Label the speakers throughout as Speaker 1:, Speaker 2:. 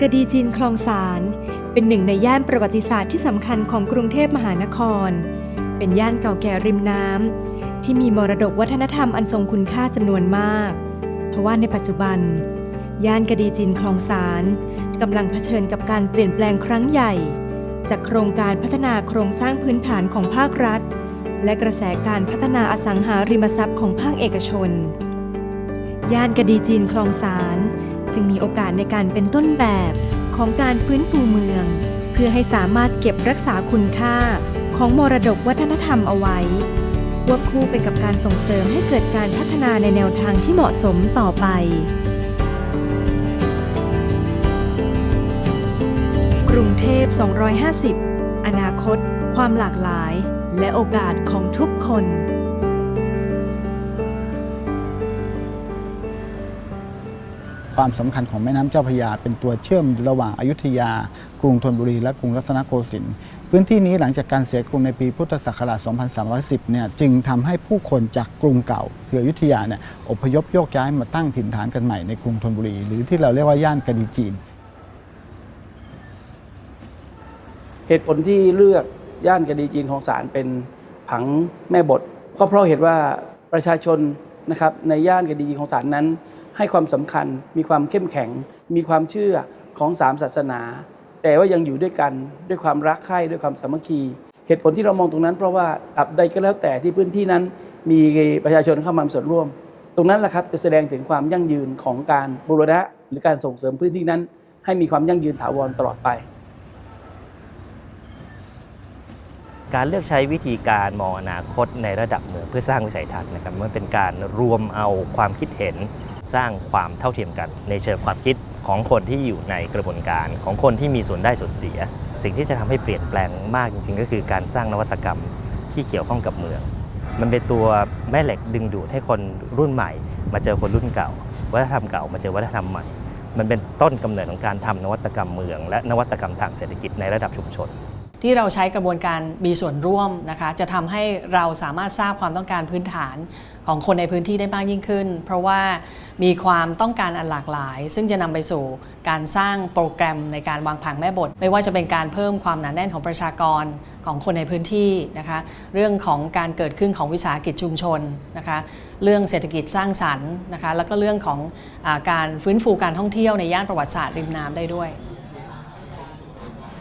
Speaker 1: กระดีจีนคลองสาร เป็นหนึ่งในย่านประวัติศาสตร์ที่สำคัญของกรุงเทพมหานคร เป็นย่านเก่าแก่ริมน้ำที่มีมรดกวัฒนธรรมอันทรงคุณค่าจำนวนมากทว่าในปัจจุบัน ย่านกระดีจีนคลองสารกำลังเผชิญกับการเปลี่ยนแปลงครั้งใหญ่ จากโครงการพัฒนาโครงสร้างพื้นฐานของภาครัฐ และกระแสการพัฒนาอสังหาริมทรัพย์ของภาคเอกชน ย่านกระดีจีนคลองสาร จึงมีโอกาสในการเป็นต้นแบบของการฟื้นฟูเมือง เพื่อให้สามารถเก็บรักษาคุณค่าของมรดกวัฒนธรรมเอาไว้ ควบคู่ไปกับการส่งเสริมให้เกิดการพัฒนาในแนวทางที่เหมาะสมต่อไปกรุงเทพ 250 อนาคต ความหลากหลาย และโอกาสของทุกคน
Speaker 2: ความสำคัญของแม่น้ำเจ้าพระยา เป็นตัวเชื่อมระหว่างอายุทยา กรุงธนบุรี และกรุงรัตนโกสินทร์พื้นที่นี้หลังจากการเสียกรุงในปีพุทธศักราช 2310 เนี่ยจึงทำให้ผู้คนจากกรุงเก่า คืออยุธยาเนี่ยอพยพโยกย้ายมาตั้งถิ่นฐานกันใหม่ในกรุงธนบุรี หรือที่เราเรียกว่าย่านกะดีจีน
Speaker 3: เหตุผลที่เลือกย่านกระดีจีนของสารเป็นผังแม่บท ก็เพราะเหตุว่าประชาชนนะครับในย่านกระดีจีนของสารนั้น ให้ความสำคัญ มีความเข้มแข็ง มีความเชื่อของสามศาสนา แต่ว่ายังอยู่ด้วยกันด้วยความรักใคร่ด้วยความสามัคคี เหตุผลที่เรามองตรงนั้นเพราะว่าอับใดก็แล้วแต่ที่พื้นที่นั้น มีประชาชนเข้ามามีส่วนร่วม ตรงนั้นแหละครับจะแสดงถึงความยั่งยืนของการบูรณะหรือการส่งเสริมพื้นที่นั้น ให้มีความยั่งยืนถาวรตลอดไป
Speaker 4: การเลือกใช้วิธีการมองอนาคตในระดับเมืองเพื่อสร้างวิสัยทัศน์นะครับมันเป็นการรวมเอาความคิดเห็นสร้างความเท่าเทียมกัน ในเชิงความคิดของคนที่อยู่ในกระบวนการของคนที่มีส่วนได้ส่วนเสีย สิ่งที่จะทำให้เปลี่ยนแปลงมากจริงๆ ก็คือการสร้างนวัตกรรมที่เกี่ยวข้องกับเมือง มันเป็นตัวแม่เหล็กดึงดูดให้คนรุ่นใหม่ มาเจอคนรุ่นเก่า วัฒนธรรมเก่ามาเจอวัฒนธรรมใหม่ มันเป็นต้นกำเนิดของการทำนวัตกรรมเมือง และนวัตกรรมทางเศรษฐกิจในระดับชุมชน
Speaker 5: ที่เราใช้กระบวนการมีส่วนร่วมนะคะจะทำให้เราสามารถทราบความต้องการพื้นฐานของคนในพื้นที่ได้มากยิ่งขึ้น เพราะว่ามีความต้องการอันหลากหลาย ซึ่งจะนำไปสู่การสร้างโปรแกรมในการวางผังแม่บท ไม่ว่าจะเป็นการเพิ่มความหนาแน่นของประชากรของคนในพื้นที่นะคะเรื่องของการเกิดขึ้นของวิสาหกิจชุมชนนะคะเรื่องเศรษฐกิจสร้างสรรค์นะคะแล้วก็เรื่องของอการฟื้นฟูการท่องเที่ยวในย่านประวัติศาสตร์ริมน้ำได้ด้วย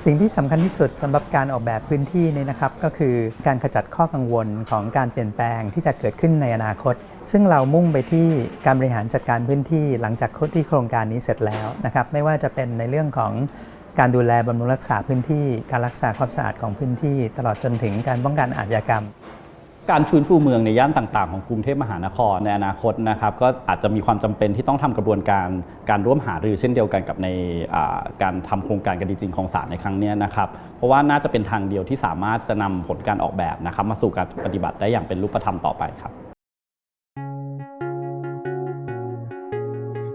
Speaker 6: สิ่งที่สำคัญที่สุดสำหรับการออกแบบพื้นที่นี่นะครับ ก็คือการขจัดข้อกังวลของการเปลี่ยนแปลงที่จะเกิดขึ้นในอนาคต ซึ่งเรามุ่งไปที่การบริหารจัดการพื้นที่หลังจากที่โครงการนี้เสร็จแล้วนะครับ ไม่ว่าจะเป็นในเรื่องของการดูแลบำรุงรักษาพื้นที่ การรักษาความสะอาดของพื้นที่ ตลอดจนถึงการป้องกันอาชญากรรม
Speaker 7: การฟื้นฟูเมืองในย่านต่าง ๆ ของกรุงเทพมหานครในอนาคตนะครับก็อาจจะมีความจำเป็นที่ต้องทำกระบวนการการร่วมหารือเช่นเดียวกันกับในการทำโครงการกระดีจริงของศาลในครั้งนี้นะครับเพราะว่าน่าจะเป็นทางเดียวที่สามารถจะนำผลการออกแบบนะครับมาสู่การปฏิบัติได้อย่างเป็นรูปธรรมต่อไปครับ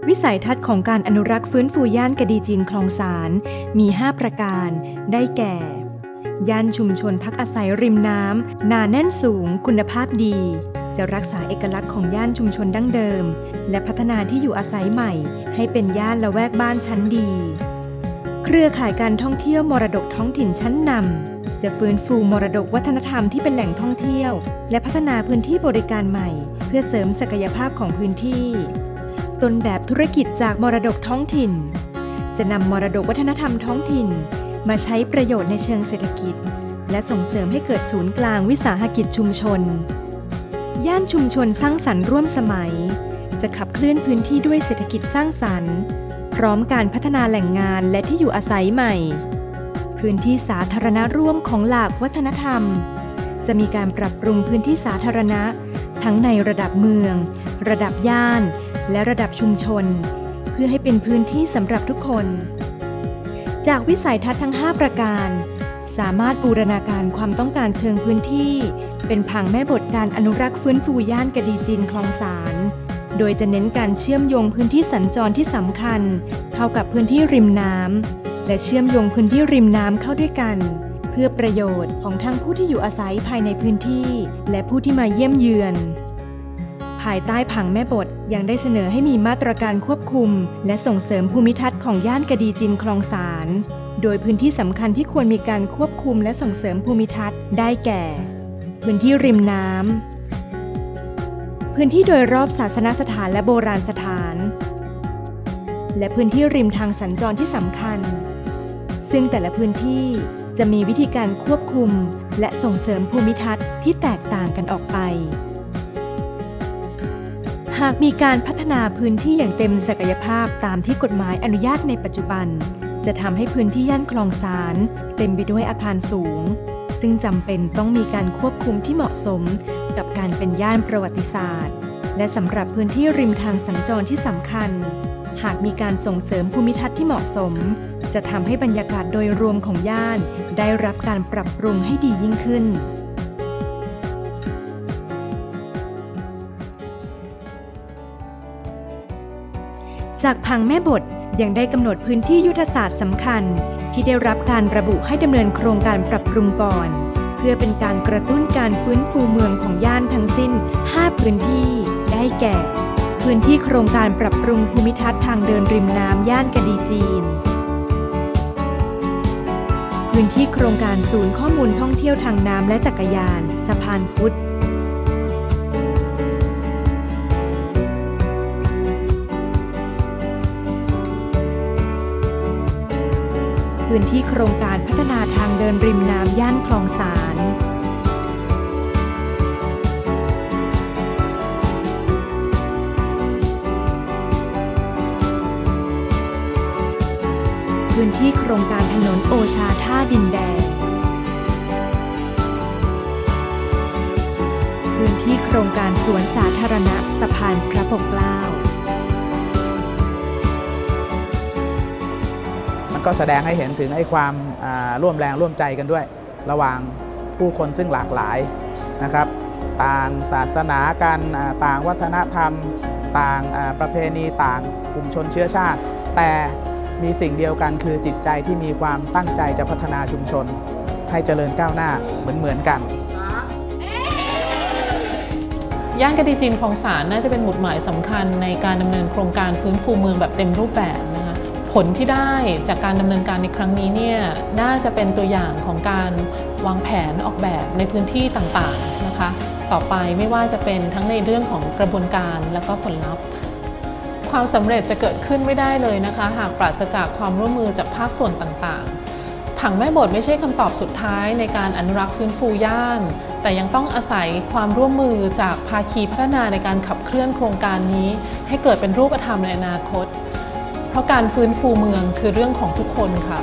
Speaker 1: วิสัยทัศน์ของการอนุรักษ์ฟื้นฟูย่านกระดีจีนคลองสารมี 5 ประการ ได้แก่ ย่านชุมชนพักอาศัยริมน้ำหนาแน่นสูงคุณภาพดี จะรักษาเอกลักษณ์ของย่านชุมชนดั้งเดิม และพัฒนาที่อยู่อาศัยใหม่ ให้เป็นย่านละแวกบ้านชั้นดี เครือข่ายการท่องเที่ยวมรดกท้องถิ่นชั้นนำจะฟื้นฟูมรดกวัฒนธรรมที่เป็นแหล่งท่องเที่ยว และพัฒนาพื้นที่บริการใหม่ เพื่อเสริมศักยภาพของพื้นที่ ต้นแบบธุรกิจจากมรดกท้องถิ่น จะนำมรดกวัฒนธรรมท้องถิ่น มาใช้ประโยชน์ในเชิงเศรษฐกิจ และส่งเสริมให้เกิดศูนย์กลางวิสาหกิจชุมชน ย่านชุมชนสร้างสรรค์ร่วมสมัย จะขับเคลื่อนพื้นที่ด้วยเศรษฐกิจสร้างสรรค์ พร้อมการพัฒนาแหล่งงานและที่อยู่อาศัยใหม่ พื้นที่สาธารณะร่วมของหลากวัฒนธรรม จะมีการปรับปรุงพื้นที่สาธารณะ ทั้งในระดับเมือง ระดับย่าน และระดับชุมชน เพื่อให้เป็นพื้นที่สำหรับทุกคน จากวิสัยทัศน์ทั้ง 5 ประการ สามารถบูรณาการความต้องการเชิงพื้นที่ เป็นผังแม่บทการอนุรักษ์ฟื้นฟูย่านกระดีจีนคลองสารโดยจะเน้นการเชื่อมโยงพื้นที่สัญจรที่สำคัญ เข้ากับพื้นที่ริมน้ำและเชื่อมโยงพื้นที่ริมน้ำเข้าด้วยกัน เพื่อประโยชน์ของทั้งผู้ที่อยู่อาศัยภายในพื้นที่ และผู้ที่มาเยี่ยมเยือนายใต้ผังแม่บทยังได้เสนอให้มีมาตรการควบคุม และส่งเสริมภูมิทัศน์ของย่านกระดีจินคลองสารโดยพื้นที่สำคัญที่ควรมีการควบคุมและส่งเสริมภูมิทัศน์ได้แก่ พื้นที่ริมน้ำพื้นที่โดยรอบศาสนสถานและโบราณสถาน และพื้นที่ริมทางสัญจรที่สำคัญ ซึ่งแต่ละพื้นที่จะมีวิธีการควบคุม และส่งเสริมภูมิทัศน์ที่แตกต่างกันออกไป หากมีการพัฒนาพื้นที่อย่างเต็มศักยภาพตามที่กฎหมายอนุญาตในปัจจุบัน จะทำให้พื้นที่ย่านคลองสาร เต็มไปด้วยอาคารสูง ซึ่งจำเป็นต้องมีการควบคุมที่เหมาะสม กับการเป็นย่านประวัติศาสตร์ และสำหรับพื้นที่ริมทางสัญจรที่สำคัญ หากมีการส่งเสริมภูมิทัศน์ที่เหมาะสม จะทำให้บรรยากาศโดยรวมของย่าน ได้รับการปรับปรุงให้ดียิ่งขึ้น จากพังแม่บทยังได้กำหนดพื้นที่ยุทธศาสตร์สำคัญ ที่ได้รับการระบุให้ดำเนินโครงการปรับปรุงก่อน เพื่อเป็นการกระตุ้นการฟื้นฟูเมืองของย่านทั้งสิ้น 5 พื้นที่ได้แก่ พื้นที่โครงการปรับปรุงภูมิทัศน์ทางเดินริมน้ำย่านกะดีจีน พื้นที่โครงการศูนย์ข้อมูลท่องเที่ยวทางน้ำและจักรยาน สะพานพุทธ พื้นที่โครงการพัฒนาทางเดินริมน้ำย่านคลองสารพื้นที่โครงการถนนโอชาท่าดินแดง พื้นที่โครงการสวนสาธารณะ ก็
Speaker 8: แสดงให้เห็นถึงไอ้ความร่วมแรงร่วมใจกันด้วย ระหว่างผู้คนซึ่งหลากหลายนะครับ ต่างศาสนากันต่างวัฒนธรรม ต่างประเพณีต่างกลุ่มชนเชื้อชาติ แต่มีสิ่งเดียวกันคือจิตใจที่มีความตั้งใจจะพัฒนาชุมชน ให้เจริญก้าวหน้าเหมือนเหมือนๆกัน
Speaker 9: ย่านกระดีจีนคลองสารน่าจะเป็นหมุดหมายสำคัญในการดำเนินโครงการฟื้นฟูเมืองแบบเต็มรูปแบบนะคะ ผลที่ได้จากการดำเนินการในครั้งนี้เนี่ยน่าจะเป็นตัวอย่างของการวางแผนออกแบบในพื้นที่ต่างๆนะคะ ต่อไปไม่ว่าจะเป็นทั้งในเรื่องของกระบวนการและก็ผลลัพธ์ ความสำเร็จจะเกิดขึ้นไม่ได้เลยนะคะ หากปราศจากความร่วมมือจากภาคส่วนต่างๆ ผังแม่บทไม่ใช่คำตอบสุดท้ายในการอนุรักษ์ฟื้นฟูย่าน แต่ยังต้องอาศัยความร่วมมือจากภาคีพัฒนาในการขับเคลื่อนโครงการนี้ ให้เกิดเป็นรูปธรรมในอนาคต ราะการฟื้นฟูเมืองคือเรื่องของทุกคนค่ะ